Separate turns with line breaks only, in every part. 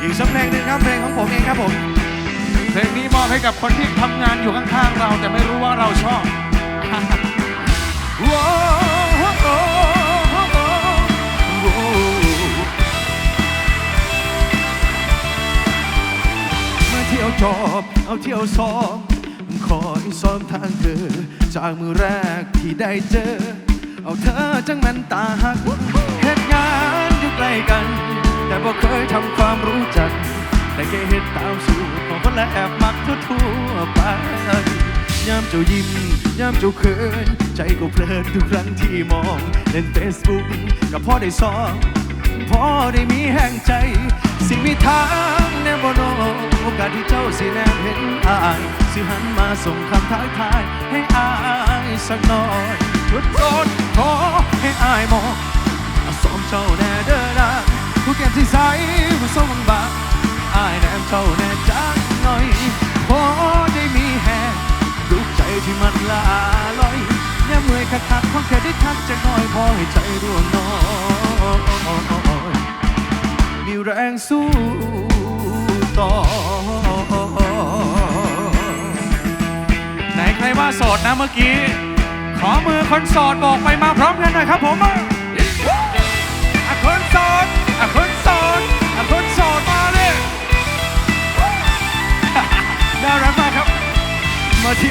อีกสักเพลงหนึ่งครับเพลงของผมเองครับผม
เพลงนี้มอบให้กับคนที่ทำงานอยู่ข้างๆเรา แต่ไม่รู้ว่าเราชอบ
โว้โอ้โอ้เมื่อเที่ยวจบเอาเที่ยวสองคอยซ้อนทางเธอ จากมือแรกที่ได้เจอ เอาเธอจังมันตาหักเหตุงานอยู่ใกล้กัน แต่บ่เคยทำความรู้จัก แต่แค่เห็นตามสูตรของคนและแอบมักทั่วๆไปยามเจ้ายิ้มยามเจ้าเขินใจก็เพลินทุกครั้งที่มองเล่นเฟซบุ๊กกับพ่อได้ซองพ่อได้มีแห่งใจ สิ่งมีทางแนบโนโอกาสที่เจ้าสิแนบเห็นอายสิหันมาส่งคำท้ายทายให้อายสักหน่อยทุดโทษขอให้อายมองอาสอมเจ้าแน่เด้อ ผู้แก้มที่ใสผู้ทรงบางๆอายแนมเจ้าแน่จักหน่อยพอได้มีแหงดูใจที่มันละลอยอย่าเมื่อยคักคักๆขอแค่ได้ทักจะน้อยพอให้ใจร่วงน้อยมีแรงสู้ต่อ
ไหนใครว่าโสดนะเมื่อกี้ ขอมือคนโสดบอกไปมาพร้อมกันหน่อยครับผม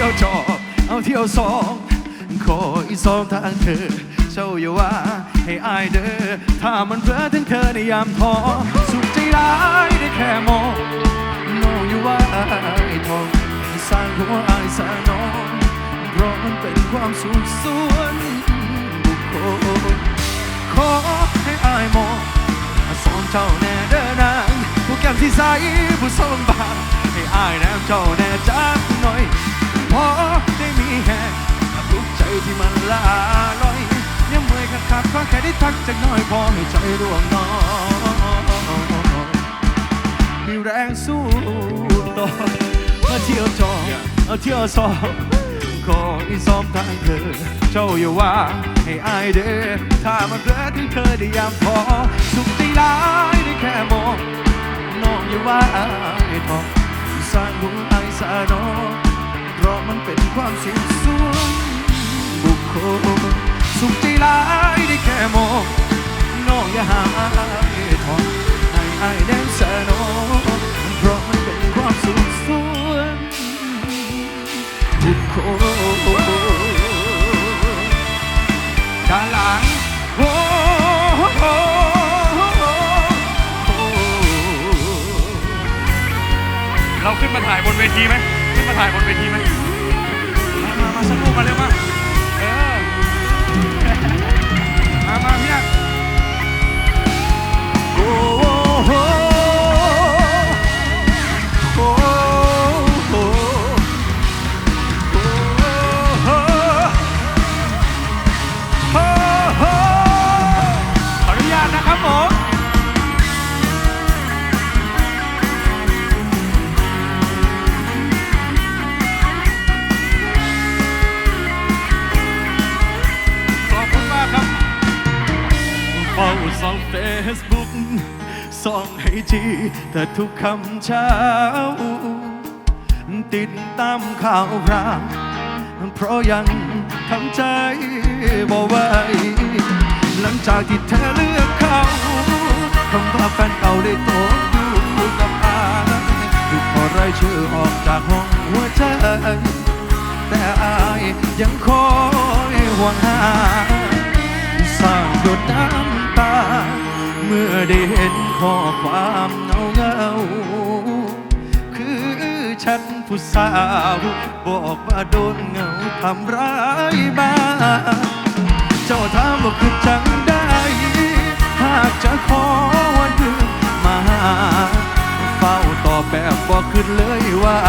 ที่ยวจอบเอาเที่ยวสองขออีกสองทางเธอ เจ้าอย่าว่าให้อายเด้อถ้ามันเพลอถึงเธอในยามท้อสุขใจร้ายได้แค่มองมองอยู่ว่าอายทองสร้างหัวอายสร้างน้องเพราะมันเป็นความสุขส่วนบุคคลขอให้อายมองสอนเจ้าแน่เด้อนางผู้แก้มที่ใสผู้ทรงบางให้อายแนมเจ้าแน่ใจ ขอแค่ได้ทักจักน่อยพอให้ใจร่วงนอนมีแรงสู้ต่อมาเที่ยวจอเอาเที่ยวสอบขออีซ้อมทางเธอ เจ้าอย่าว่าให้อายเด้อถ้ามันเกิดถึงเธอได้ยามพอ สุขใจร้ายได้แค่มองน้องอย่าว่าอายทองสร้างบุญอายสาน้องเพราะมันเป็นความสุขส่วนบุคคล หายทองให้อายแนมสนองเพราะมันเป็นความสุขส่วนบุคคล
ด้านหลัง
โอ้
เราขึ้นมาถ่ายบนเวทีไหมขึ้นมาถ่ายบนเวทีไหมมามามาสักรูปมาเร็วมา อ
งให้จีแต่ทุกคำเช้า ติดตามข่าวคราวเพราะยังทำใจบ่ไหวหลังจากที่เธอเลือกเขาคำว่าแฟนเก่าได้ตกอยู่กับอาถูกขอไรายชื่อออกจากห้องหัวใจ แต่อายยังคอยห่วงหาสร้างหยดน้ำ มื่อได้เห็นข้อความเงาเงาคือฉันผู้สาวบอกว่าโดนเงาทำร้ายมาเจ้าถามว่าคือจังได้ หากจะขอวันหนึ่งมาเฝ้าต่อแบบบอกขึ้นเลยว่า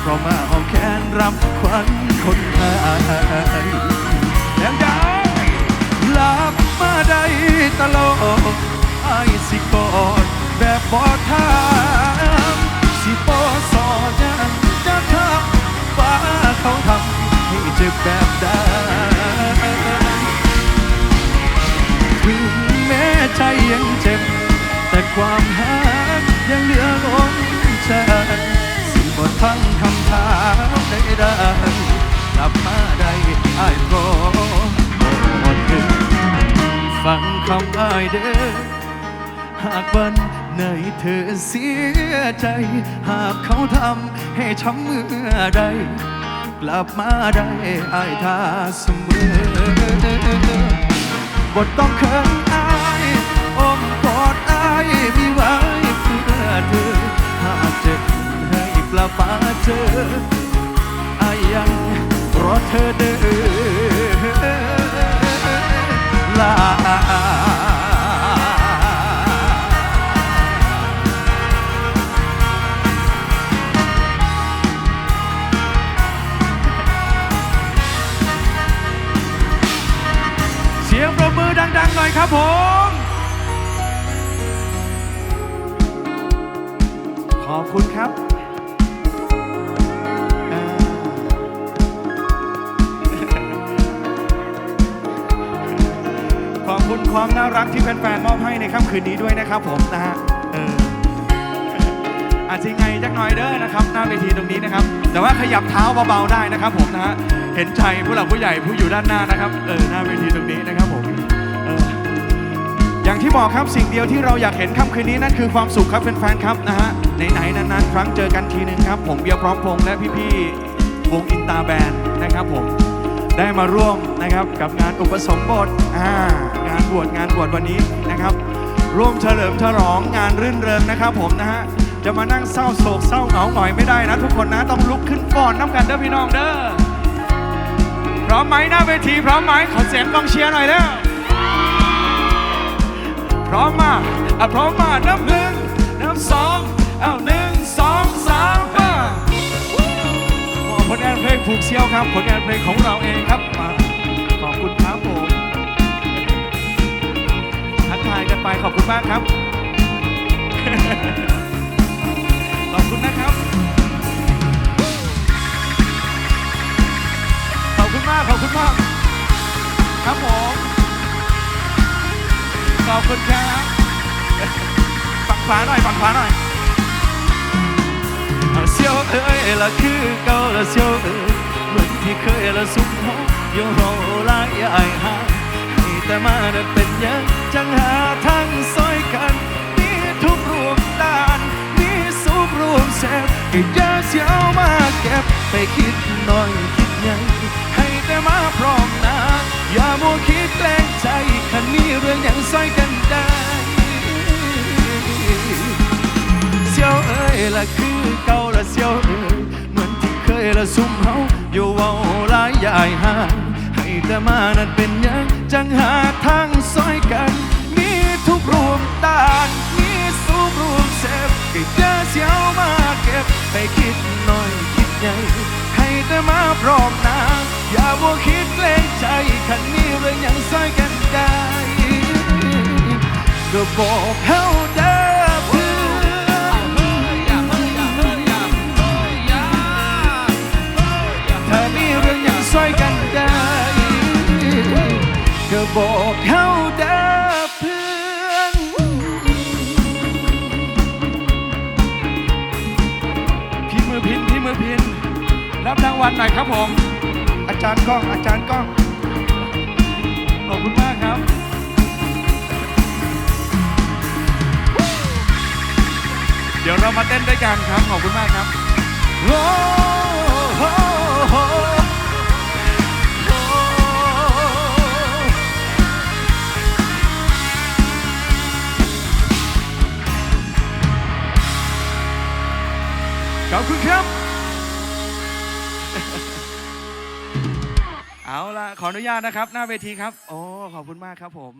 เพราะมาเอาแขนรับควันคนไทย ได้ตายเด้อหากวันไหนเธอเสียใจ หากเขาทำให้ช้ำเมื่อใด กลับมาได้อายท่าเสมอบทต้องเขินอายอมกอดอายมีไว้เพื่อเธอ หากเจ็บให้กลับมาเจออายยังรอเธอเด้อ
ปรบมือดัง ๆ หน่อยครับผม ขอบคุณครับอ่าขอบคุณความน่ารักที่แฟนๆมอบให้ในค่ำคืนนี้ด้วยนะครับผมนะฮะ อาจจะไงจักหน่อยเด้อนะครับหน้าเวทีตรงนี้นะครับ แต่ว่าขยับเท้าเบาๆได้นะครับผมนะฮะเห็นใจผู้หลักผู้ใหญ่ผู้อยู่ด้านหน้านะครับเออหน้าเวทีตรงนี้นะครับผมเอออย่างที่บอกครับสิ่งเดียวที่เราอยากเห็นค่ำคืนนี้นั่นคือความสุขครับแฟนๆครับนะฮะไหนๆนานๆครั้งเจอกันทีหนึ่งครับ ผมเบียร์พร้อมพงษ์และพี่ๆวงอินตาแบนนะครับผมได้มาร่วมนะครับกับงานอุปสมบทอ่างานบวชงานบวชวันนี้นะครับ ร่วมเฉลิมฉลองงานรื่นเริงนะครับผมนะฮะ จะมานั่งเศร้าโศกเศร้าเหงาหงอยไม่ได้นะ ทุกคนนะต้องลุกขึ้นฟ้อนน้ำกันเด้อพี่น้องเด้อพร้อมไหมหน้าเวทีพร้อมไหมขอเสียงกองเชียร์หน่อยเด้อพร้อมมาอะพร้อมมานับหนึ่งนับสองเอาหนึ่งสองสามห้ามอบผลงานเพลงผูกเชี่ยวครับผลงานเพลงของเราเองครับมาขอบคุณครับผมทักทายกันไปขอบคุณมากครับ ขอบคุณนะครับ ขอบคุณมาก ขอบคุณมาก ครับผม ขอบคุณครับฝั่งขวาหน่อยฝั่งขวาหน่อย
เอาเสียวเอ้ยละคือเก่าละเสียวเอ้ยเหมือนที่เคยละสุมหงอยู่โหลายอยหาให้แต่มาเป็นยังจังหาทางซ สบก็อย่าเสียวมาเก็บไปคิดหน้อยคิดใหญ่ให้แต่มาพร้อมน้าอย่ามัวคิดแกล้งใจคันมีเรื่องย่างซอยกันได้เสียวเอ้ยละคือเก่าละเสียวเอ้ยเหมือนที่เคยละซุ่มเฮาอยู่เว้าหลายยายหางให้แต่มานั้นเป็นยังจังหาทางซอยกันมีทุกรวมด้านมีสูบรวมเสพก็ ไปคิดน้อยคิดใหญ่ให้แต่มาพร้อมน้าอย่ามัวคิดเกรงใจคันมีเรื่องยังซอยกันได้ก็บอกเฮาเด้อเพื่อนถ้ามีเรื่องยังช่วยกันได้ก็บอกเฮาเด้
รับรางวัลหน่อยครับผม อาจารย์ก้อง อาจารย์ก้อง ขอบคุณมากครับ เดี๋ยวเรามาเต้นด้วยกันครับ ขอบคุณมากครับ
โอ้โหโอ้โห
ขอบคุณครับ เอาละขออนุญาตนะครับ หน้าเวทีครับ โอ้ ขอบคุณมากครับผม